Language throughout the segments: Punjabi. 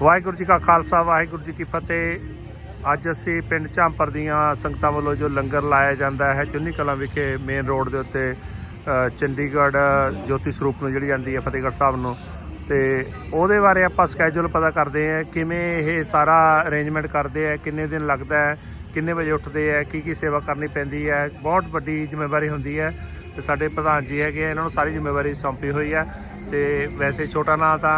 ਵਾਹਿਗੁਰੂ ਜੀ ਕਾ ਖਾਲਸਾ ਵਾਹਿਗੁਰੂ ਜੀ ਕੀ ਫਤਿਹ। ਅੱਜ ਅਸੀਂ ਪਿੰਡ ਝਾਂਪਰ ਦੀਆਂ ਸੰਗਤਾਂ ਵੱਲੋਂ ਜੋ ਲੰਗਰ ਲਾਇਆ ਜਾਂਦਾ ਹੈ ਚੁੰਨੀ ਕਲਾਂ ਵਿਖੇ ਮੇਨ ਰੋਡ ਦੇ ਉੱਤੇ ਚੰਡੀਗੜ੍ਹ ਜੋਤੀ ਸਰੂਪ ਨੂੰ ਜਿਹੜੀ ਜਾਂਦੀ ਹੈ ਫਤਿਹਗੜ੍ਹ ਸਾਹਿਬ ਨੂੰ। ਤੇ ਉਹਦੇ ਬਾਰੇ ਆਪਾਂ ਸਕੇਜੂਲ ਪਤਾ ਕਰਦੇ ਹਾਂ ਕਿਵੇਂ ਇਹ ਸਾਰਾ ਅਰੇਂਜਮੈਂਟ ਕਰਦੇ ਆ ਕਿੰਨੇ ਦਿਨ ਲੱਗਦਾ ਹੈ ਕਿੰਨੇ ਵਜੇ ਉੱਠਦੇ ਆ ਕੀ ਕੀ ਸੇਵਾ ਕਰਨੀ ਪੈਂਦੀ ਹੈ। ਬਹੁਤ ਵੱਡੀ ਜ਼ਿੰਮੇਵਾਰੀ ਹੁੰਦੀ ਹੈ। ਤੇ ਸਾਡੇ ਪ੍ਰਧਾਨ ਜੀ ਹੈਗੇ ਆ, ਇਹਨਾਂ ਨੂੰ ਸਾਰੀ ਜ਼ਿੰਮੇਵਾਰੀ ਸੌਂਪੀ ਹੋਈ ਹੈ। ਤੇ ਵੈਸੇ ਛੋਟਾ ਨਾਂ ਤਾਂ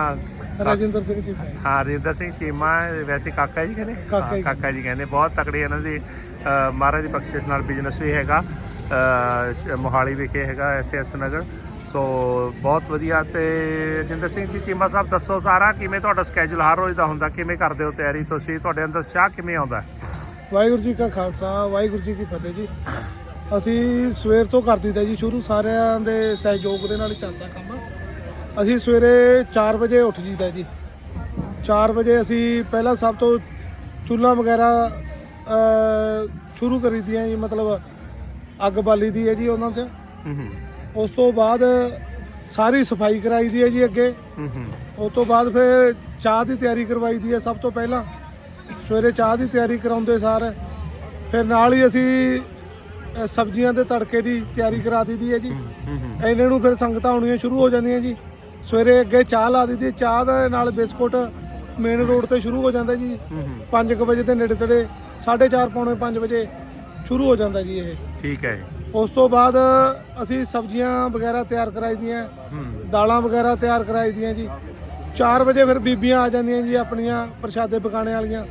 ਰਾਜਿੰਦਰ ਸਿੰਘ ਜੀ ਹਾਂ ਰਿੰਦਰ ਸਿੰਘ ਚੀਮਾ ਵੈਸੇ ਕਾਕਾ ਜੀ ਕਹਿੰਦੇ? ਕਾਕਾ ਜੀ। ਹਾਂ, ਕਾਕਾ ਜੀ ਕਹਿੰਦੇ। ਬਹੁਤ ਤਕੜੇ ਇਹਨਾਂ ਦੀ ਅ, ਮਹਾਰਾਜ ਦੀ ਬਖਸ਼ਿਸ਼ ਨਾਲ ਬਿਜ਼ਨਸ ਵੀ ਹੈਗਾ। ਅ, ਮੋਹਾਲੀ ਵਿਖੇ ਹੈਗਾ ਐਸਐਸ ਨਗਰ। ਸੋ ਬਹੁਤ ਵਧੀਆ ਤੇ ਰਿੰਦਰ ਸਿੰਘ ਜੀ ਚੀਮਾ ਸਾਹਿਬ ਦੱਸੋ ਸਾਰਾ ਕਿਵੇਂ ਤੁਹਾਡਾ ਸਕੇਜੂਲ ਹਰ ਰੋਜ਼ ਦਾ ਹੁੰਦਾ? ਕਿਵੇਂ ਕਰਦੇ ਹੋ ਤਿਆਰੀ ਤੁਸੀਂ? ਤੁਹਾਡੇ ਅੰਦਰ ਚਾਹ ਕਿਵੇਂ ਆਉਂਦਾ? ਵਾਹਿਗੁਰੂ ਜੀ ਕਾ ਖਾਲਸਾ ਵਾਹਿਗੁਰੂ ਜੀ ਕੀ ਫਤਿਹ ਜੀ। ਅਸੀਂ ਸਵੇਰ ਤੋਂ ਕਰ ਦਿੱਤਾ ਜੀ ਸ਼ੁਰੂ ਸਾਰਿਆਂ ਦੇ ਸਹਿਯੋਗ ਦੇ ਨਾਲ ਹੀ ਚੱਲਦਾ ਕੰਮ। ਅਸੀਂ ਸਵੇਰੇ 4 ਵਜੇ ਉੱਠ ਜੀਦਾ ਜੀ। 4 ਵਜੇ ਅਸੀਂ ਪਹਿਲਾਂ ਸਭ ਤੋਂ ਚੁੱਲ੍ਹਾ ਵਗੈਰਾ ਅ, ਸ਼ੁਰੂ ਕਰੀਦੀਆਂ ਜੀ ਮਤਲਬ ਅੱਗ ਬਾਲੀ ਦੀ ਹੈ ਜੀ ਉਹਨਾਂ 'ਚ। ਉਸ ਤੋਂ ਬਾਅਦ ਸਾਰੀ ਸਫ਼ਾਈ ਕਰਾਈ ਦੀ ਹੈ ਜੀ ਅੱਗੇ। ਉਸ ਤੋਂ ਬਾਅਦ ਫਿਰ ਚਾਹ ਦੀ ਤਿਆਰੀ ਕਰਵਾਈ ਦੀ ਹੈ ਸਭ ਤੋਂ ਪਹਿਲਾਂ। ਸਵੇਰੇ ਚਾਹ ਦੀ ਤਿਆਰੀ ਕਰਾਉਂਦੇ ਸਾਰ ਫਿਰ ਨਾਲ ਹੀ ਅਸੀਂ ਸਬਜ਼ੀਆਂ ਦੇ ਤੜਕੇ ਦੀ ਤਿਆਰੀ ਕਰਾ ਦਿੱਤੀ ਹੈ ਜੀ। ਇਹਨਾਂ ਨੂੰ ਫਿਰ ਸੰਗਤਾਂ ਆਉਣੀਆਂ ਸ਼ੁਰੂ ਹੋ ਜਾਂਦੀਆਂ ਜੀ। ਸਵੇਰੇ ਅੱਗੇ ਚਾਹ ਲਾ ਦਿੱਤੀ ਚਾਹ ਦੇ ਨਾਲ ਬਿਸਕੁਟ ਮੇਨ ਰੋਡ ਤੇ ਸ਼ੁਰੂ ਹੋ ਜਾਂਦਾ ਜੀ। ਹੂੰ ਹੂੰ। 5 ਵਜੇ ਦੇ ਨੇੜੇ ਤੇੜੇ 4:30 ਪੌਣੇ 5 ਵਜੇ ਸ਼ੁਰੂ ਹੋ ਜਾਂਦਾ ਜੀ ਇਹ। ਠੀਕ ਹੈ। ਉਸ ਤੋਂ ਬਾਅਦ ਅਸੀਂ ਸਬਜ਼ੀਆਂ ਵਗੈਰਾ ਤਿਆਰ ਕਰਾਈ ਦੀਆਂ ਦਾਲਾਂ ਵਗੈਰਾ ਤਿਆਰ ਕਰਾਈ ਦੀਆਂ ਜੀ। 4 ਵਜੇ ਫਿਰ ਬੀਬੀਆਂ ਆ ਜਾਂਦੀਆਂ ਜੀ ਆਪਣੀਆਂ ਪ੍ਰਸ਼ਾਦੇ ਪਕਾਣੇ ਵਾਲੀਆਂ।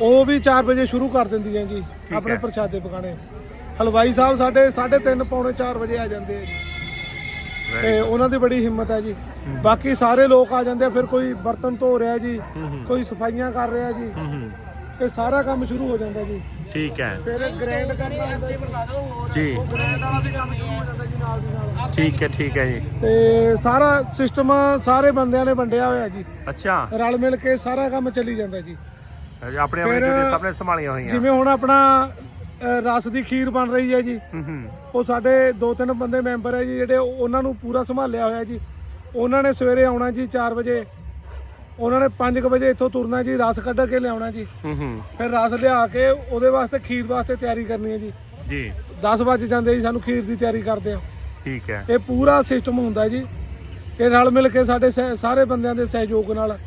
ਉਹ ਵੀ 4 ਵਜੇ ਸ਼ੁਰੂ ਕਰ ਦਿੰਦੀਆਂ ਜੀ ਆਪਣੇ। ਪ੍ਰਸ਼ਾਦੇ ਪਕਾਣੇ ਹਲਵਾਈ ਸਾਹਿਬ ਸਾਡੇ 3:30 ਪੌਣੇ 4 ਵਜੇ ਆ ਜਾਂਦੇ ਆ ਜੀ। ਤੇ ਉਹਨਾਂ ਦੀ ਬੜੀ ਹਿੰਮਤ ਹੈ ਜੀ। ਬਾਕੀ ਸਾਰੇ ਲੋਕ ਆ ਜਾਂਦੇ ਆ ਫਿਰ ਕੋਈ ਬਰਤਨ ਧੋ ਰਿਹਾ ਜੀ ਕੋਈ ਸਫਾਈਆਂ ਕਰ ਰਿਹਾ ਜੀ ਹੂੰ ਇਹ ਸਾਰਾ ਕੰਮ ਸ਼ੁਰੂ ਹੋ ਜਾਂਦਾ ਜੀ। ਠੀਕ ਹੈ। ਫਿਰ ਗ੍ਰੈਂਡ ਕਰਨਾ ਹੁੰਦਾ ਜੀ। ਜੀ। ਗ੍ਰੈਂਡ ਵਾਲਾ ਵੀ ਕੰਮ ਸ਼ੁਰੂ ਹੋ ਜਾਂਦਾ ਜੀ ਨਾਲ ਦੀ ਨਾਲ। ਠੀਕ ਹੈ ਠੀਕ ਹੈ ਜੀ। ਤੇ ਸਾਰਾ ਸਿਸਟਮ ਸਾਰੇ ਬੰਦਿਆਂ ਨੇ ਵੰਡਿਆ ਹੋਇਆ ਜੀ। ਅੱਛਾ। ਰਲ ਮਿਲ ਕੇ ਸਾਰਾ ਕੰਮ ਚੱਲੀ ਜਾਂਦਾ ਜੀ। ਆਪਣੇ ਆਪਣੇ ਫਿਰ- ਡਿਊਟੀ ਸਭ ਨੇ ਸੰਭਾਲੀਆਂ ਹੋਈਆਂ। ਜਿਵੇਂ ਹੁਣ ਆਪਣਾ ਰਸ ਦੀ ਖੀਰ ਬਣ ਰਹੀ ਹੈ ਜੀ। ਉਹ ਸਾਡੇ ਦੋ ਤਿੰਨ ਬੰਦੇ ਮੈਂਬਰ ਹੈ ਜੀ ਜਿਹੜੇ ਉਹਨਾਂ ਨੂੰ ਪੂਰਾ ਸੰਭਾਲਿਆ ਹੋਇਆ ਜੀ। ਉਹਨਾਂ ਨੇ ਸਵੇਰੇ ਆਉਣਾ ਜੀ 4 ਵਜੇ। ਉਹਨਾਂ ਨੇ 5 ਵਜੇ ਇੱਥੋਂ ਤੁਰਨਾ ਜੀ ਰਸ ਕੱਢ ਕੇ ਲਿਆਉਣਾ ਜੀ। ਫਿਰ ਰਸ ਲਿਆ ਕੇ ਉਹਦੇ ਵਾਸਤੇ ਖੀਰ ਵਾਸਤੇ ਤਿਆਰੀ ਕਰਨੀ ਹੈ ਜੀ। ਜੀ। 10 ਵਜੇ ਜਾਂਦੇ ਜੀ ਸਾਨੂੰ ਖੀਰ ਦੀ ਤਿਆਰੀ ਕਰਦੇ ਆ। ਠੀਕ ਹੈ। ਇਹ ਪੂਰਾ ਸਿਸਟਮ ਹੁੰਦਾ ਜੀ। ਇਹ ਰਲ ਮਿਲ ਕੇ ਸਾਡੇ ਸਾਰੇ ਬੰਦਿਆਂ ਦੇ ਸਹਿਯੋਗ ਨਾਲ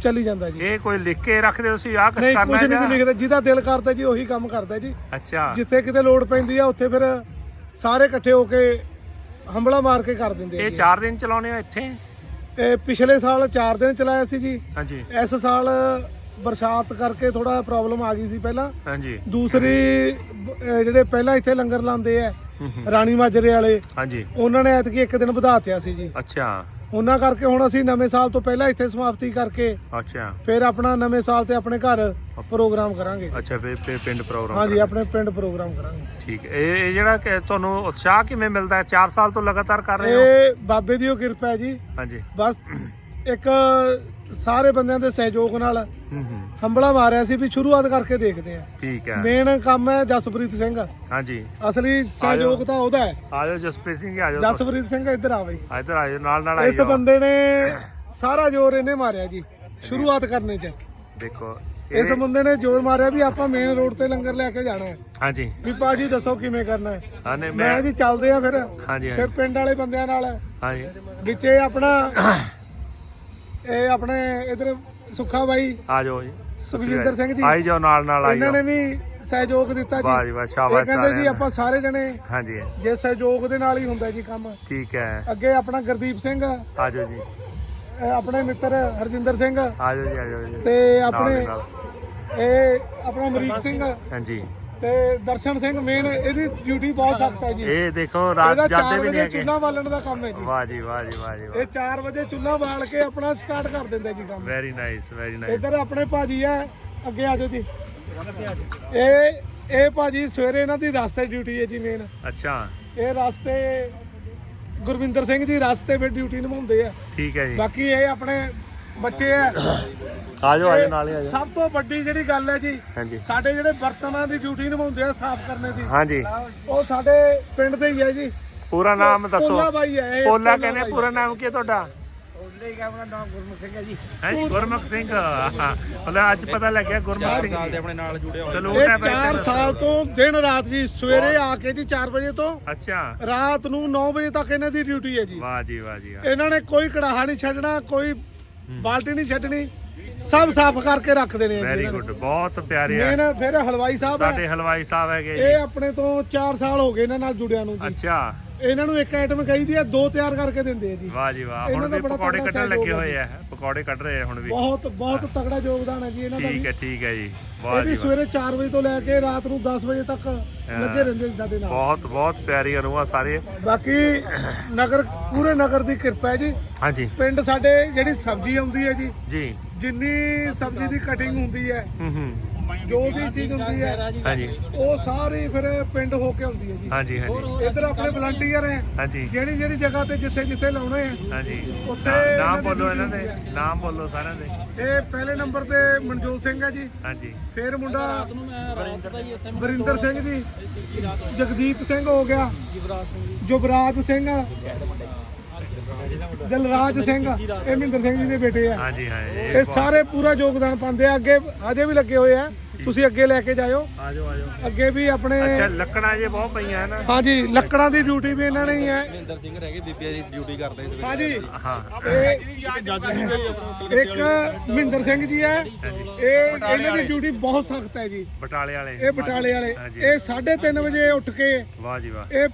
ਚੱਲੀ ਜਾਂਦਾ ਜੀ। ਇਹ ਕੋਈ ਲਿਖ ਕੇ ਰੱਖਦੇ ਤੁਸੀਂ ਆਹ ਕੁਝ ਨਹੀਂ ਕਰਨਾ ਕੁਝ ਨਹੀਂ ਲਿਖਦਾ ਜਿਹਦਾ ਦਿਲ ਕਰਦਾ ਜੀ ਉਹੀ ਕੰਮ ਕਰਦਾ ਜੀ। ਅੱਛਾ। ਜਿੱਥੇ ਕਿਤੇ ਲੋੜ ਪੈਂਦੀ ਆ ਉੱਥੇ ਫਿਰ ਸਾਰੇ ਇਕੱਠੇ ਹੋ ਕੇ ਹੰਬਲਾ ਮਾਰ ਕੇ ਕਰ ਦਿੰਦੇ ਆ ਇਹ ਜੀ। 4 ਦਿਨ ਚਲਾਉਣੇ ਆ ਇੱਥੇ? ਤੇ ਪਿਛਲੇ ਸਾਲ 4 ਦਿਨ ਚਲਾਇਆ ਸੀ ਜੀ। ਹਾਂਜੀ। ਇਸ ਸਾਲ ਬਰਸਾਤ ਕਰਕੇ ਥੋੜਾ ਪ੍ਰੋਬਲਮ ਆ ਗਈ ਸੀ ਪਹਿਲਾਂ। ਹਾਂਜੀ। ਦੂਸਰੀ ਅਹ ਜਿਹੜੇ ਪਹਿਲਾਂ ਇੱਥੇ ਲੰਗਰ ਲਾਉਂਦੇ ਆ ਰਾਣੀ ਮਾਜਰੇ ਵਾਲੇ ਹਾਂਜੀ। ਉਹਨਾਂ ਨੇ ਐਤਕੀ ਇੱਕ ਦਿਨ ਵਧਾ ਤਿਆ ਸੀ ਜੀ। ਅੱਛਾ। ਉਹਨਾਂ ਕਰਕੇ ਹੁਣ ਅਸੀਂ ਨਵੇਂ ਸਾਲ ਤੋਂ ਪਹਿਲਾਂ ਇੱਥੇ ਸਮਾਪਤੀ ਕਰਕੇ ਅੱਛਾ। ਫਿਰ ਆਪਣਾ ਨਵੇਂ ਸਾਲ ਤੇ ਆਪਣੇ ਘਰ ਪ੍ਰੋਗਰਾਮ ਕਰਾਂਗੇ। ਅੱਛਾ ਫੇ ਫੇ ਪਿੰਡ ਪ੍ਰੋਗਰਾਮ ਹਾਂਜੀ ਆਪਣੇ ਪਿੰਡ ਪ੍ਰੋਗਰਾਮ ਕਰਾਂਗੇ। ਠੀਕ। ਇਹ ਇਹ ਜਿਹੜਾ ਕਿ ਤੁਹਾਨੂੰ ਉਤਸ਼ਾਹ ਕਿਵੇਂ ਮਿਲਦਾ ਹੈ? 4 ਸਾਲ ਤੋਂ ਲਗਾਤਾਰ ਕਰ ਰਹੇ ਹੋ? ਇਹ ਬਾਬੇ ਦੀ ਉਹ ਕਿਰਪਾ ਹੈ ਜੀ। ਹਾਂਜੀ। ਬਸ ਇੱਕ ਸਾਰੇ ਬੰਦਿਆਂ ਦੇ ਸਹਿਯੋਗ ਨਾਲ ਹੂੰ ਹੂੰ। ਹੰਬਲਾ ਮਾਰਿਆ ਸੀ ਵੀ ਸ਼ੁਰੂਆਤ ਕਰਕੇ ਦੇਖਦੇ ਆ। ਠੀਕ ਹੈ ਮੇਨ ਕੰਮ ਹੈ ਜਸਪ੍ਰੀਤ ਸਿੰਘ। ਹਾਂਜੀ। ਅਸਲੀ ਸਹਿਯੋਗ ਤਾਂ ਉਹਦਾ ਹੈ। ਆ ਜਾਓ ਜਸਪ੍ਰੀਤ ਸਿੰਘ ਜੀ ਆ ਜਾਓ ਜਸਪ੍ਰੀਤ ਸਿੰਘ ਇੱਧਰ ਆ ਬਈ। ਇੱਧਰ ਆ ਜਾਓ ਨਾਲ ਨਾਲ ਆਈ ਇਸ ਬੰਦੇ ਨੇ ਸਾਰਾ ਜ਼ੋਰ ਇਹਨੇ ਮਾਰਿਆ ਜੀ ਸ਼ੁਰੂਆਤ ਕਰਨੇ 'ਚ। ਦੇਖੋ ਇਸ ਬੰਦੇ ਨੇ ਜ਼ੋਰ ਮਾਰਿਆ ਵੀ ਆਪਾਂ ਮੇਨ ਰੋਡ ਤੇ ਲੰਗਰ ਲੈ ਕੇ ਜਾਣਾ ਹੈ। ਹਾਂਜੀ। ਵੀ ਪਾਜੀ ਦੱਸੋ ਕਿਵੇਂ ਕਰਨਾ ਹੈ। ਹਾਂ ਮੈਂ ਜੀ ਚੱਲਦੇ ਆ ਫਿਰ। ਹਾਂਜੀ ਫਿਰ ਪਿੰਡ ਵਾਲੇ ਬੰਦਿਆਂ ਨਾਲ ਹਾਂਜੀ। ਵਿੱਚ ਆਪਣਾ ਇਹ ਆਪਣੇ ਇਧਰ ਸੁੱਖਾ ਬਾਈ ਆ ਜਾਓ ਜੀ। ਸੁਖਜਿੰਦਰ ਸਿੰਘ ਜੀ। ਆਈ ਜਾਓ ਨਾਲ ਨਾਲ ਆਈ ਇਹਨਾਂ ਨੇ ਵੀ ਸਹਿਯੋਗ ਦਿੱਤਾ ਵਾਹ ਜੀ ਜੀ ਵਾਹ ਇਹ ਸ਼ਾਬਾਸ਼ ਕਹਿੰਦੇ ਜੀ ਆਪਾਂ ਸਾਰੇ ਜਣੇ ਹਾਂਜੀ। ਜੇ ਸਹਿਯੋਗ ਦੇ ਨਾਲ ਹੀ ਹੁੰਦਾ ਜੀ ਕੰਮ। ਠੀਕ ਹੈ। ਅੱਗੇ ਆਪਣਾ ਗੁਰਦੀਪ ਸਿੰਘ ਆ ਜਾਓ ਜੀ। ਇਹ ਆਪਣੇ ਮਿੱਤਰ ਹਰਜਿੰਦਰ ਸਿੰਘ। ਆ ਜਾਓ ਜੀ ਆ ਜਾਓ ਜੀ। ਤੇ ਆਪਣੇ। ਇਹ ਆਪਣਾ ਅਮਰੀਕ ਸਿੰਘ। ਹਾਂਜੀ। ਤੇ ਦਰਸ਼ਨ ਸਿੰਘ ਮੇਨ ਇਹਦੀ ਡਿਊਟੀ ਬਹੁਤ ਸਖਤ ਹੈ ਜੀ। ਇਹ ਦੇਖੋ ਰਾਤ ਜਾਂਦੇ 4 ਵੀ ਨਹੀਂ ਹੈਗੇ। ਚੁੱਲ੍ਹਾ ਬਾਲਣ ਦਾ ਕੰਮ ਹੈ ਜੀ। ਵਾਹ ਜੀ ਵਾਹ ਜੀ ਵਾਹ ਜੀ ਇਹ 4 ਵਜੇ ਚੁੱਲ੍ਹਾ ਬਾਲ ਕੇ ਆਪਣਾ ਸਟਾਰਟ ਕਰ ਦਿੰਦਾ ਜੀ ਕੰਮ। ਵੈਰੀ ਨਾਈਸ ਵੈਰੀ ਨਾਈਸ ਇੱਧਰ ਆਪਣੇ ਭਾਜੀ ਹੈ ਅੱਗੇ ਆ ਜਾਓ ਜੀ। ਇਹ ਇਹ ਭਾਜੀ ਸਵੇਰੇ ਇਹਨਾਂ ਦੀ ਰਸਤੇ ਡਿਊਟੀ ਹੈ ਜੀ ਮੇਨ ਅੱਛਾ। ਇਹ ਰਸਤੇ ਗੁਰਵਿੰਦਰ ਸਿੰਘ ਜੀ ਰਸਤੇ ਵਿੱਚ ਡਿਊਟੀ ਨਿਭਾਉਂਦੇ ਆ। ਠੀਕ ਹੈ ਜੀ। ਬਾਕੀ ਇਹ ਆਪਣੇ ਬੱਚੇ ਆ। ਆ ਜਾਓ ਆ ਜਾਓ ਨਾਲ ਹੀ ਆ ਜਾਓ ਸਭ ਤੋਂ ਵੱਡੀ ਜਿਹੜੀ ਗੱਲ ਹੈ ਜੀ ਹਾਂਜੀ। ਸਾਡੇ ਜਿਹੜੇ ਬਰਤਨਾਂ ਦੀ ਡਿਊਟੀ ਨਿਭਾਉਂਦੇ ਆ ਸਾਫ਼ ਕਰਨੇ ਦੀ। ਹਾਂਜੀ। ਉਹ ਸਾਡੇ ਪਿੰਡ ਦੇ ਹੀ ਹੈ ਜੀ। ਪੂਰਾ ਨਾਮ ਦੱਸੋ। ਪੋਲਾ ਬਾਈ ਹੈ ਇਹ ਪੋਲਾ ਕਹਿੰਦੇ। ਪੂਰਾ ਨਾਮ ਕੀ ਹੈ ਤੁਹਾਡਾ? ਠੀਕ ਹੈ ਆਪਣਾ ਨਾਮ ਗੁਰਮੁਖ ਸਿੰਘ ਹੈ ਜੀ। ਹੈ ਜੀ ਗੁਰਮੁਖ ਸਿੰਘ। ਹਾਂ, ਮਤਲਬ ਅੱਜ ਪਤਾ ਲੱਗਿਆ ਗੁਰਮੁਖ ਸਿੰਘ ਸਾਲ ਤੇ ਆਪਣੇ ਨਾਲ ਜੁੜੇ ਹੋਏ। ਸਲੂਟ ਇਹ ਹੈ ਬਾਈ 4 ਤੈਨੂੰ। ਸਾਲ ਤੋਂ ਦਿਨ ਰਾਤ ਜੀ ਸਵੇਰੇ ਆ ਕੇ ਜੀ 4 ਵਜੇ ਤੋਂ। ਅੱਛਾ। ਰਾਤ ਨੂੰ 9 ਵਜੇ ਤੱਕ ਇਹਨਾਂ ਦੀ ਡਿਊਟੀ ਹੈ ਜੀ। ਵਾਹ ਜੀ ਵਾਹ ਜੀ ਵਾਹ। ਇਹਨਾਂ ਨੇ ਕੋਈ ਕੜਾਹਾ ਨਹੀਂ ਛੱਡਣਾ ਕੋਈ ਬਾਲਟੀ ਨਹੀਂ ਛੱਡਣੀ। ਸਭ ਸਾਫ਼ ਕਰਕੇ ਰੱਖ ਦੇਣੇ ਆ ਜੀ ਵੈਰੀ ਗੁੱਡ ਬਹੁਤ ਪਿਆਰੇ ਆ। ਮੇਨ ਫਿਰ ਹਲਵਾਈ ਸਾਹਿਬ ਹੈ ਸਾਡੇ ਹਲਵਾਈ ਸਾਹਿਬ ਹੈਗੇ ਇਹ ਆਪਣੇ ਤੋਂ 4 ਸਾਲ ਹੋ ਗਏ ਇਹਨਾਂ ਨਾਲ ਜੁੜਿਆਂ ਨੂੰ ਜੀ। ਅੱਛਾ। ਇਹਨਾਂ ਨੂੰ ਇੱਕ ਆਈਟਮ ਕਹੀਦੀ ਹੈ ਦੋ ਤਿਆਰ ਕਰਕੇ ਦਿੰਦੇ ਆ ਜੀ। ਵਾਹ ਜੀ ਵਾਹ ਹੁਣ ਵੀ ਪਕੌੜੇ ਕੱਢਣ ਲੱਗੇ ਹੋਏ ਆ ਪਕੌੜੇ ਕੱਢ ਰਹੇ ਆ ਹੁਣ ਵੀ। ਬਹੁਤ ਬਹੁਤ ਤਕੜਾ ਯੋਗਦਾਨ ਹੈ ਜੀ ਇਹਨਾਂ ਦਾ ਠੀਕ। ਹੈ ਠੀਕ ਹੈ ਜੀ। ਵਾਹ ਜੀ। ਸਵੇਰੇ 4 ਵਜੇ ਤੋਂ ਲੈ ਕੇ ਰਾਤ ਨੂੰ 10 ਵਜੇ ਤੱਕ ਲੱਗੇ ਰਹਿੰਦੇ ਸਾਡੇ ਨਾਲ। ਬਹੁਤ ਬਹੁਤ ਪਿਆਰੀ ਅਨੁਆ ਸਾਰੇ। ਬਾਕੀ ਨਗਰ ਪੂਰੇ ਨਗਰ ਦੀ ਕਿਰਪਾ ਹੈ ਜੀ। ਹਾਂਜੀ। ਪਿੰਡ ਸਾਡੇ ਜਿਹੜੀ ਸਬਜ਼ੀ ਆਉਂਦੀ ਹੈ ਜੀ ਜੀ। ਜਿੰਨੀ ਸਬਜ਼ੀ ਦੀ ਕਟਿੰਗ ਹੁੰਦੀ ਹੈ ਹੂੰ ਹੂੰ। ਜੋ ਵੀ ਚੀਜ਼ ਹੁੰਦੀ ਹੈ ਹਾਂਜੀ। ਉਹ ਸਾਰੀ ਫਿਰ ਪਿੰਡ ਹੋ ਕੇ ਆਉਂਦੀ ਹੈ ਜੀ। ਹਾਂਜੀ ਹਾਂਜੀ। ਇੱਧਰ ਆਪਣੇ ਵਲੰਟੀਅਰ ਹੈ। ਹਾਂਜੀ। ਜਿਹੜੀ ਜਿਹੜੀ ਜਗ੍ਹਾ ਤੇ ਜਿੱਥੇ ਜਿੱਥੇ ਲਾਉਣੇ ਆ ਹਾਂਜੀ। ਉੱਥੇ ਨਾਮ ਬੋਲੋ ਇਹਨਾਂ ਦੇ ਹੁੰਦੀ ਨਾਮ ਬੋਲੋ ਸਾਰਿਆਂ ਦੇ। ਇਹ ਪਹਿਲੇ ਨੰਬਰ ਤੇ ਮਨਜੋਤ ਸਿੰਘ ਹੈ ਜੀ। ਹਾਂਜੀ। ਫੇਰ ਮੁੰਡਾ ਵਰਿੰਦਰ ਸਿੰਘ ਜੀ। ਜਗਦੀਪ ਸਿੰਘ ਹੋ ਗਿਆ। ਜੁਬਰਾਜ ਸਿੰਘ। ਦਲਰਾਜ ਸਿੰਘ ਇਹ ਮਹਿੰਦਰ ਸਿੰਘ ਜੀ ਦੇ ਬੇਟੇ ਆ। ਹਾਂਜੀ ਹਾਂ ਇਹ ਇਹ ਸਾਰੇ ਪੂਰਾ ਯੋਗਦਾਨ ਪਾਉਂਦੇ ਆ। ਅੱਗੇ ਅਜੇ ਵੀ ਲੱਗੇ ਹੋਏ ਆ। ਤੁਸੀਂ ਅੱਗੇ ਲੈ ਕੇ ਜਾਇਓ। ਆਜੋ ਆਜੋ। ਅੱਗੇ ਵੀ ਆਪਣੇ ਅੱਛਾ ਲੱਕੜਾਂ ਜੇ ਬਹੁਤ ਪਈਆਂ ਹਨ? ਹਾਂਜੀ ਲੱਕੜਾਂ ਦੀ ਡਿਊਟੀ ਵੀ ਇਹਨਾਂ ਨੇ ਹੀ ਹੈ ਮਹਿੰਦਰ ਸਿੰਘ ਰਹਿ ਗਏ ਬੀਬੀਆਂ ਦੀ ਡਿਊਟੀ ਕਰਦੇ ਇਹਦੇ ਵਿੱਚ ਹਾਂਜੀ। ਹਾਂ। ਇਹ ਇੱਕ ਮਹਿੰਦਰ ਸਿੰਘ ਜੀ ਹੈ ਇਹ ਇਹਨਾਂ ਦੀ ਡਿਊਟੀ ਬਹੁਤ ਸਖਤ ਹੈ ਜੀ। ਬਟਾਲੇ ਵਾਲੇ। ਇਹ ਬਟਾਲੇ ਵਾਲੇ। ਹਾਂਜੀ। ਇਹ 3:30 ਵਜੇ ਉੱਠ ਕੇ ਵਾਹ ਜੀ ਵਾਹ। ਇਹ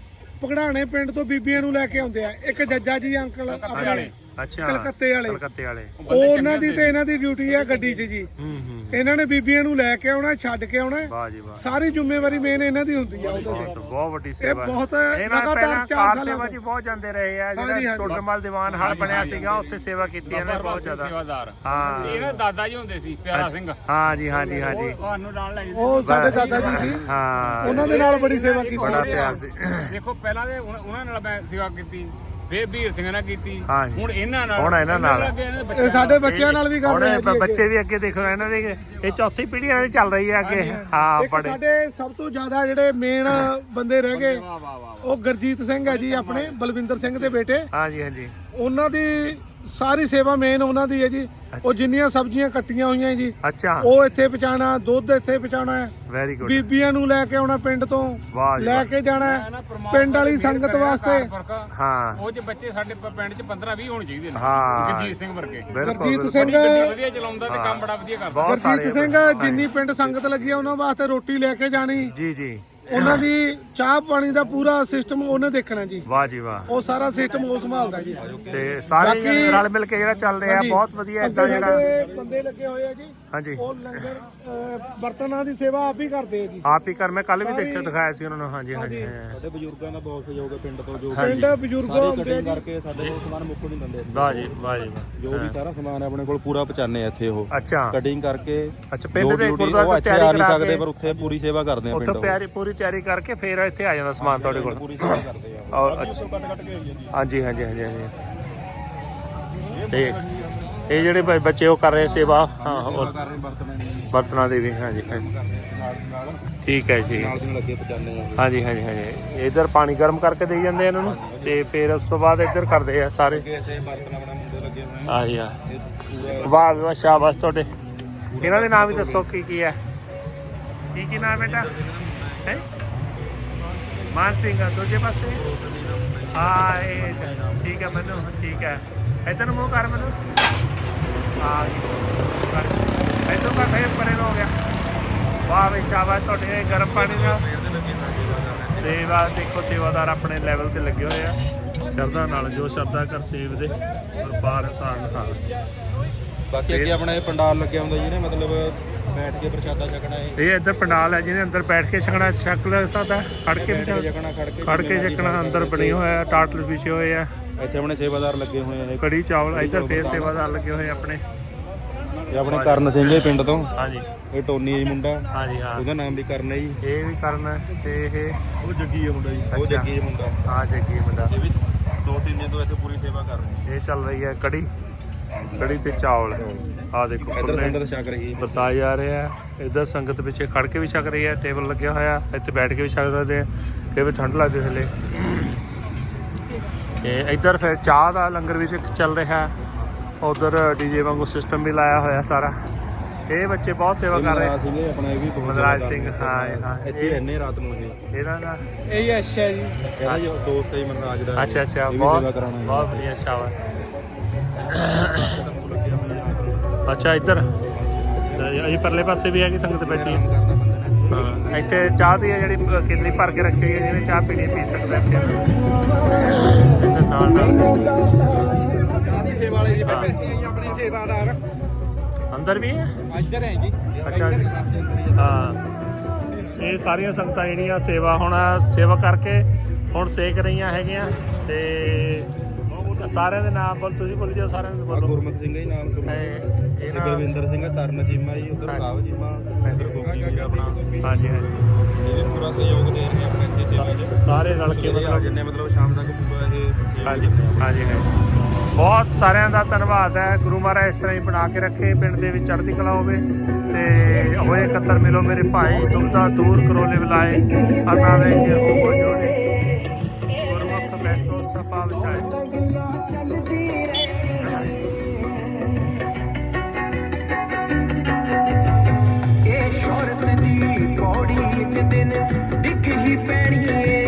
ਪਕੜਾਣੇ ਪਿੰਡ ਤੋਂ ਬੀਬੀਆਂ ਨੂੰ ਲੈ ਕੇ ਆਉਂਦੇ ਆ। ਇੱਕ ਜੱਜਾ ਜੀ ਅੰਕਲ ਆਪਣੇ ਅੱਛਾ। ਕਲਕੱਤੇ ਵਾਲੇ। ਕਲਕੱਤੇ ਵਾਲੇ। ਉਹ ਉਹਨਾਂ ਦੀ ਤੇ ਇਹਨਾਂ ਦੀ ਡਿਊਟੀ ਹੈ ਗੱਡੀ 'ਚ ਜੀ। ਹੂੰ ਹੂੰ। ਇਹਨਾਂ ਨੇ ਬੀਬੀਆਂ ਨੂੰ ਲੈ ਕੇ ਆਉਣਾ ਛੱਡ ਕੇ ਆਉਣਾ। ਵਾਹ ਜੀ ਵਾਹ। ਸਾਰੀ ਜ਼ਿੰਮੇਵਾਰੀ ਮੇਨ ਇਹਨਾਂ ਦੀ ਹੁੰਦੀ ਆ ਉਹਦੇ ਬਹੁਤ ਤੇ। ਬਹੁਤ ਵੱਡੀ ਸੇਵਾ। ਬਹੁਤ ਇਹਨਾਂ ਲਗਾਤਾਰ ਪਹਿਲਾਂ ਚਾਰ ਕਾਰ ਸਾਲਾਂ ਸੇਵਾ। ਜੀ ਬਹੁਤ ਜਾਂਦੇ ਰਹੇ ਆ ਹਾਂਜੀ, ਜਿਹੜਾ ਹਾਂਜੀ। ਟੋਡਰਮਲ ਦੀਵਾਨ ਹਲ ਬਣਿਆ ਸੀਗਾ ਉੱਥੇ ਸੇਵਾ ਕੀਤੀ ਇਹਨੇ ਬਹੁਤ ਜ਼ਿਆਦਾ। ਸੇਵਾਦਾਰ। ਹਾਂ। ਇਹਦਾ ਦਾਦਾ ਜੀ ਹੁੰਦੇ ਸੀ ਪਿਆਰਾ ਸਿੰਘ। ਹਾਂ ਜੀ ਹਾਂ ਜੀ ਹਾਂ ਜੀ। ਤੁਹਾਨੂੰ ਨਾਲ ਲੈ ਉਹ ਸਾਡੇ ਦਾਦਾ ਜੀ ਸੀ। ਹਾਂ। ਉਹਨਾਂ ਦੇ ਨਾਲ ਬੜੀ ਸੇਵਾ ਕੀਤੀ। ਬੜਾ ਪਿਆਰ ਸੀ। ਦੇਖੋ ਪਹਿਲਾਂ ਦੇ ਉਹਨਾਂ ਉਹਨਾਂ ਨਾਲ ਮੈਂ ਸੇਵਾ ਕੀਤੀ। ਫੇਰ ਵੀਰ ਸਿੰਘ ਨਾਲ ਕੀਤੀ। ਹਾਂ ਜੀ। ਹੁਣ ਇਹਨਾਂ ਨਾਲ ਹੁਣ ਇਹਨਾਂ ਨਾਲ। ਲੱਗੇ ਇਹਨਾਂ ਦੇ ਬੱਚੇ ਇਹ ਸਾਡੇ ਬੱਚਿਆਂ ਨਾਲ ਵੀ ਕਰ ਹੁਣ ਰਹੇ ਆ ਇਹ ਜੀ ਅੱਗੇ। ਬੱਚੇ ਵੀ ਅੱਗੇ ਦੇਖੋ ਇਹਨਾਂ ਦੇ ਇਹ ਚੌਥੀ ਪੀੜ੍ਹੀ ਇਹਨਾਂ ਦੀ ਚੱਲ ਰਹੀ ਹੈ ਅੱਗੇ। ਹਾਂ ਇੱਕ ਬੜੇ। ਸਾਡੇ ਸਭ ਤੋਂ ਜ਼ਿਆਦਾ ਜਿਹੜੇ ਮੇਨ ਬੰਦੇ ਰਹਿ ਗਏ ਵਾਹ ਵਾਹ ਵਾਹ ਉਹ ਗੁਰਜੀਤ ਸਿੰਘ ਹੈ ਜੀ ਆਪਣੇ ਬਲਵਿੰਦਰ ਸਿੰਘ ਦੇ ਬੇਟੇ। ਹਾਂ ਜੀ ਹਾਂ ਜੀ ਉਹਨਾਂ ਦੀ ਸਾਰੀ ਸੇਵਾ ਮੇਨ ਉਹਨਾਂ ਦੀ ਹੈ ਜੀ। ਉਹ ਜਿੰਨੀਆਂ ਸਬਜ਼ੀਆਂ ਕੱਟੀਆਂ ਹੋਈਆਂ ਜੀ ਅੱਛਾ। ਉਹ ਇੱਥੇ ਪਹੁੰਚਾਉਣਾ ਦੁੱਧ ਇੱਥੇ ਪਹੁੰਚਾਉਣਾ ਹੈ। ਵੈਰੀ ਗੁੱਡ ਬੀਬੀਆਂ ਨੂੰ ਲੈ ਕੇ ਆਉਣਾ ਪਿੰਡ ਤੋਂ ਜੀ ਲੈ। ਕੇ ਜਾਣਾ ਹੈ। ਪਿੰਡ ਵਾਲੀ ਸੰਗਤ ਵਾਸਤੇ। ਹਾਂ। ਉਹ ਚ ਬੱਚੇ ਸਾਡੇ ਪਿੰਡ ਚ 15 20 ਹੋਣੇ ਚਾਹੀਦੇ ਨੇ। ਸਿੰਘ ਵਰਗੇ। ਗੁਰਜੀਤ। ਸਿੰਘ ਗੱਡੀ ਵਧੀਆ ਚਲਾਉਂਦਾ ਤੇ ਕੰਮ ਬੜਾ ਵਧੀਆ ਕਰਦਾ। ਗੁਰਜੀਤ ਸਿੰਘ ਜਿੰਨੀ ਪਿੰਡ ਸੰਗਤ ਲੱਗੀ ਆ ਉਹਨਾਂ ਵਾਸਤੇ ਰੋਟੀ ਲੈ ਕੇ ਜਾਣੀ। ਜੀ ਜੀ। ਉਹਨਾਂ ਦੀ ਚਾਹ ਪਾਣੀ ਦਾ ਪੂਰਾ ਸਿਸਟਮ ਉਹਨੇ ਦੇਖਣਾ ਜੀ। ਵਾਹ ਜੀ ਵਾਹ। ਉਹ ਸਾਰਾ ਸਿਸਟਮ ਉਹ ਸੰਭਾਲਦਾ ਜੀ। ਤੇ ਸਾਰੇ ਬਾਕੀ- ਰਲ ਮਿਲ ਕੇ ਜਿਹੜਾ ਚੱਲ ਰਿਹਾ। ਬਹੁਤ ਵਧੀਆ ਇਦਾਂ ਜਿਹੜਾ ਬੰਦੇ ਲੱਗੇ ਹੋਏ ਆ ਜੀ। ਹਾਂਜੀ। ਉਹ ਲੰਗਰ ਅਹ, ਬਰਤਨਾਂ ਦੀ ਸੇਵਾ ਆਪ ਹੀ ਕਰਦੇ ਆ ਜੀ। ਆਪ ਹੀ ਕਰ ਮੈਂ ਕੱਲ ਵੀ ਦੇਖਿਆ ਦਿਖਾਇਆ ਸੀ ਉਹਨਾਂ ਨੂੰ। ਹਾਂਜੀ ਹਾਂਜੀ ਹਾਂ। ਸਾਡੇ ਬਜ਼ੁਰਗਾਂ ਦਾ ਬਹੁਤ ਸਹਿਯੋਗ ਹੈ ਪਿੰਡ ਤੋਂ ਜੋ ਪਿੰਡ ਬਜ਼ੁਰਗ ਸਾਰੀ ਹੁੰਦੇ ਆ ਕਟਿੰਗ ਜੀ। ਕਰਕੇ ਸਾਡੇ ਕੋਲ ਸਮਾਨ ਮੁੱਕ ਨਹੀਂ ਦਿੰਦੇ। ਵਾਹ ਜੀ ਵਾਹ ਜੀ ਵਾਹ। ਜੋ ਵੀ ਸਾਰਾ ਸਮਾਨ ਹੈ ਆਪਣੇ ਕੋਲ ਪੂਰਾ ਪਹੁੰਚਾਉਂਦੇ ਆ ਇੱਥੇ ਉਹ। ਅੱਛਾ। ਕਟਿੰਗ ਕਰਕੇ ਅੱਛਾ ਪਿੰਡ ਜੋ ਦੇ duty ਗੁਰਦੁਆਰੇ ਉਹ ਤੋਂ ਇੱਥੇ ਤਿਆਰੀ ਆ ਕਰਾ ਸਕਦੇ ਕੇ ਪਰ ਉੱਥੇ ਪੂਰੀ ਸੇਵਾ ਕਰਦੇ ਆ ਪਿੰਡ ਉੱਥੋਂ ਉਹ। ਪਿਆਰੀ ਪੂਰੀ ਤਿਆਰੀ ਕਰਕੇ ਫਿਰ ਇੱਥੇ ਆ ਜਾਂਦਾ ਸਮਾਨ ਤੁਹਾਡੇ ਕੋਲ। ਪੂਰੀ ਸੇਵਾ ਕਰਦੇ ਆ ਔਰ ਅੱਛਾ। ਹਾਂਜੀ ਹਾਂਜੀ ਹਾਂਜੀ ਹਾਂਜੀ। ਤੇ ਇਹ ਜਿਹੜੇ ਬ- ਬੱਚੇ ਉਹ ਕਰ ਰਹੇ ਸੇਵਾ। ਹਾਂ ਹੋਰ। ਕਰ ਰਹੇ ਬਰਤਨਾਂ ਦੀ। ਬਰਤਨਾਂ ਦੀ ਵੀ ਹਾਂਜੀ ਹਾਂਜੀ। ਠੀਕ ਹੈ ਜੀ। ਨਾਲ ਦੀ ਨਾਲ ਅੱਗੇ ਪਹੁੰਚਾਉਂਦੇ ਆ ਹਾਂਜੀ ਹਾਂਜੀ ਹਾਂਜੀ। ਇਧਰ ਪਾਣੀ ਗਰਮ ਕਰਕੇ ਦੇਈ ਜਾਂਦੇ ਆ ਇਹਨਾਂ ਨੂੰ ਤੇ ਫਿਰ ਉਸ ਤੋਂ ਬਾਅਦ ਇੱਧਰ ਕਰਦੇ ਆ ਸਾਰੇ। ਇੱਥੇ ਬਰਤਨ ਆਪਣੇ ਮੁੰਡੇ ਲੱਗੇ ਹੋਏ ਆ। ਵਾਹ ਵੀ ਵਾਹ ਸ਼ਾਬਾਸ਼ ਤੁਹਾਡੇ। ਇਹਨਾਂ ਦੇ ਨਾਮ ਵੀ ਦੱਸੋ ਕੀ ਕੀ ਹੈ। ਕੀ ਕੀ ਨਾਮ ਬੇਟਾ? ਹੈ? ਮਾਨ ਸਿੰਘ ਆ, ਦੂਜੇ ਪਾਸੇ? ਇਹ ਠੀਕ ਹੈ ਮੈਨੂੰ ਠੀਕ ਹੈ। ਇਧਰ ਮੂੰਹ ਕਰ ਮੈਨੂੰ। ਹਾਂ ਇਧਰ ਕਰ ਫੇਰ ਪਰੇ ਹੋ ਗਿਆ। ਵਾਹ ਵੀ ਸ਼ਾਬਾਸ਼ ਤੁਹਾਡੇ ਇਹ ਗਰਮ ਪਾਣੀ ਨਾਲ। ਸੇਵਾ ਦੇਖੋ ਸੇਵਾਦਾਰ ਆਪਣੇ ਲੈਵਲ ਤੇ ਲੱਗੇ ਹੋਏ ਆ। ਸ਼ਰਧਾ ਨਾਲ ਜੋ ਸ਼ਰਧਾ ਕਰ ਸੇਵ ਦੇ ਔਰ ਬਾਹਰ ਸਾਨ ਖਾਣ ਬਾਕੀ ਅੱਗੇ ਆਪਣਾ ਇਹ ਪੰਡਾਲ ਲੱਗਿਆ ਹੁੰਦਾ ਜਿਹਨੇ ਮਤਲਬ ਬੈਠ ਕੇ ਪ੍ਰਸ਼ਾਦਾ ਛਕਣਾ ਹੈ ਇਹ ਇੱਧਰ ਪੰਡਾਲ ਹੈ ਜਿਹਦੇ ਅੰਦਰ ਬੈਠ ਕੇ ਛਕਣਾ ਛਕ ਲੈ ਸਕਦਾ ਖੜ ਕੇ ਖੜ ਕੇ ਛਕਣਾ ਅੰਦਰ ਬਣੀ ਹੋਇਆ ਟਾਟਲ ਵਿਛੇ ਹੋਏ ਆ। ਇੱਥੇ ਆਪਣੇ ਸੇਵਾਦਾਰ ਲੱਗੇ ਹੋਏ ਆ ਕੜੀ ਚਾਵਲ ਇੱਧਰ ਫੇਰ ਸੇਵਾਦਾਰ ਲੱਗੇ ਹੋਏ ਆਪਣੇ। ਇਹ ਆਪਣੇ ਕਰਨ ਸਿੰਘ ਇਹ ਪਿੰਡ ਤੋਂ। ਹਾਂਜੀ। ਇਹ ਟੋਨੀ ਹੈ ਜੀ ਮੁੰਡਾ। ਹਾਂਜੀ ਹਾਂ। ਉਹਦਾ ਨਾਮ ਵੀ ਕਰਨ ਹੈ ਜੀ। ਇਹ ਵੀ ਕਰਨਾ ਹੈ ਤੇ ਇਹ ਉਹ ਜੱਗੀ ਹੈ ਮੁੰਡਾ ਜੀ। ਉਹ ਅੱਛਾ। ਜੱਗੀ ਹੈ ਮੁੰਡਾ। ਹਾਂ ਜੱਗੀ ਬੰਦਾ ਇਹ ਵੀ ਦੋ ਤਿੰਨ ਦਿਨ ਤੋਂ ਇੱਥੇ ਪੂਰੀ ਸੇਵਾ ਕਰ ਰਹੇ ਨੇ। ਇਹ ਚੱਲ ਰਹੀ ਹੈ ਕੜੀ। ਕੜੀ ਤੇ ਚਾਵਲ। ਆ ਦੇਖੋ ਇੱਧਰ ਖੁੱਲੇ ਸੰਗਤ ਛਕ ਰਹੀ ਹੈ। ਵਰਤਾਏ ਜਾ ਰਹੇ। ਆ ਇਧਰ ਸੰਗਤ ਪਿੱਛੇ ਖੜ ਕੇ ਵੀ ਛਕ ਰਹੀ ਹੈ। ਟੇਬਲ ਲੱਗਿਆ ਹੋਇਆ। ਇੱਥੇ ਬੈਠ ਕੇ ਵੀ ਛਕ ਸਕਦੇ ਆ। ਵਾਰ ਠੰਡ ਲੱਗਦੀ ਥੱਲੇ। ਤੇ ਇਧਰ ਫਿਰ ਚਾਹ ਦਾ ਲੰਗਰ ਵੀ ਚੱਲ ਰਿਹਾ। ਉਧਰ ਡੀਜੇ ਵਾਂਗੂ ਸਿਸਟਮ ਵੀ ਲਾਇਆ ਹੋਇਆ ਸਾਰਾ। ਇਹ ਬੱਚੇ ਬਹੁਤ ਸੇਵਾ ਕਰ ਰਹੇ। ਸੀਗੇ ਆਪਣਾ ਇਹ ਵੀ ਬਹੁਤ ਮਨਰਾਜ ਸਿੰਘ, ਹਾਂ, ਇਹ- ਹਾਂ, ਇੱਥੇ ਰਹਿੰਦੇ ਰਾਤ ਨੂੰ ਇਹ। ਇਹਨਾਂ ਦਾ ਇਹ ਅੱਛਾ ਜੀ। ਇਹਦਾ ਜੋ ਦੋਸਤ ਹੈ ਮਨਰਾਜ ਦਾ ਅੱਛਾ ਅੱਛਾ ਬਹੁਤ ਸੇਵਾ ਵਧੀਆ ਜੀ ਅੱਛਾ ਇੱਧਰ। ਇਹ ਪਰਲੇ ਪਾਸੇ ਵੀ ਹੈਗੀ ਸੰਗਤ ਬੈਠੀ। ਹੈ ਇੱਥੇ ਚਾਹ ਦੀ ਹੈ ਜਿਹੜੀ ਪ- ਭਰ ਕੇ ਰੱਖੀ ਹੋਈ ਹੈ ਜਿਹਨੇ ਚਾਹ ਪੀਣੀ, ਪੀ ਸਕਦਾ ਇੱਥੇ। ਇੱਥੇ ਨਾਲ ਨਾਲ। ਆਦੀ ਸੇਵਾ ਵਾਲੇ ਜੀ ਬੈਠੇ ਜੀ ਸੇਵਾਦਾਰ ਅੰਦਰ ਵੀ ਹੈ? ਇੱਧਰ ਹੈ ਜੀ। ਅੱਛਾ ਹਾਂ। ਇਹ ਸਾਰੀਆਂ ਸੰਗਤਾਂ ਜਿਹੜੀਆਂ ਸੇਵਾ ਹੁਣ, ਸੇਵਾ ਕਰਕੇ ਹੁਣ ਸੇਕ ਰਹੀਆਂ ਹੈਗੀਆਂ, ਤੇ ਸਾਰਿਆਂ ਦੇ ਨਾਮ ਬੋਲ ਤੁਸੀਂ ਬੋਲ ਜਿਓ ਸਾਰਿਆਂ ਦੇ ਬੋਲੋ। ਗੁਰਮੁਖ ਸਿੰਘ ਜੀ ਨਾਮ ਸੁਣੋ। ਇਹ- ਇਹ ਨਾ- ਗੁਰਵਿੰਦਰ ਸਿੰਘ ਤਰਨ ਚੀਮਾ ਜੀ ਉਧਰ। ਕਾਵ ਚੀਮਾ ਉਧਰ ਗੋਗੀ ਵੀਰ ਆਪਣਾ। ਹਾਂਜੀ। ਹਾਂਜੀ ਇਹ ਪੂਰਾ ਸਹਿਯੋਗ ਦੇ ਰਹੇ ਆਪਣੇ ਇੱਥੇ ਸੇਵਾ 'ਚ। ਸਾਰੇ ਰਲ ਕੇ ਆ ਮਤਲਬ ਜੰਨੇ ਮਤਲਬ ਸ਼ਾਮ ਤੱਕ ਪੂਰਾ ਇਹ ਸਹਿਯੋਗ ਹਾਂਜੀ ਦਿੰਦੇ ਆ। ਹਾਂਜੀ ਹਾਂਜੀ। ਬਹੁਤ ਸਾਰਿਆਂ ਦਾ ਧੰਨਵਾਦ ਹੈ। ਗੁਰੂ ਮਹਾਰਾਜ ਇਸ ਤਰ੍ਹਾਂ ਹੀ ਬਣਾ ਕੇ ਰੱਖੇ ਪਿੰਡ ਦੇ ਵਿੱਚ ਚੜ੍ਹਦੀ ਕਲਾ ਹੋਵੇ ਤੇ ਹੋਏ ਇਕੱਤਰ ਮਿਲੋ ਮੇਰੇ ਭਾਈ ਦੁਬਦਾ ਦੂਰ ਕਰੋ ਲੈ ਬੁਲਾਏ ਅਨਾ ਵੇ ਕੇ ਹੋ ਐਸੋ ਸਪਾ ਵਿਛਾਏ ਦੀ ਪੌੜੀ ਇੱਕ ਦਿਨ ਡਿੱਗ ਹੀ ਪੈਣੀ ਏ।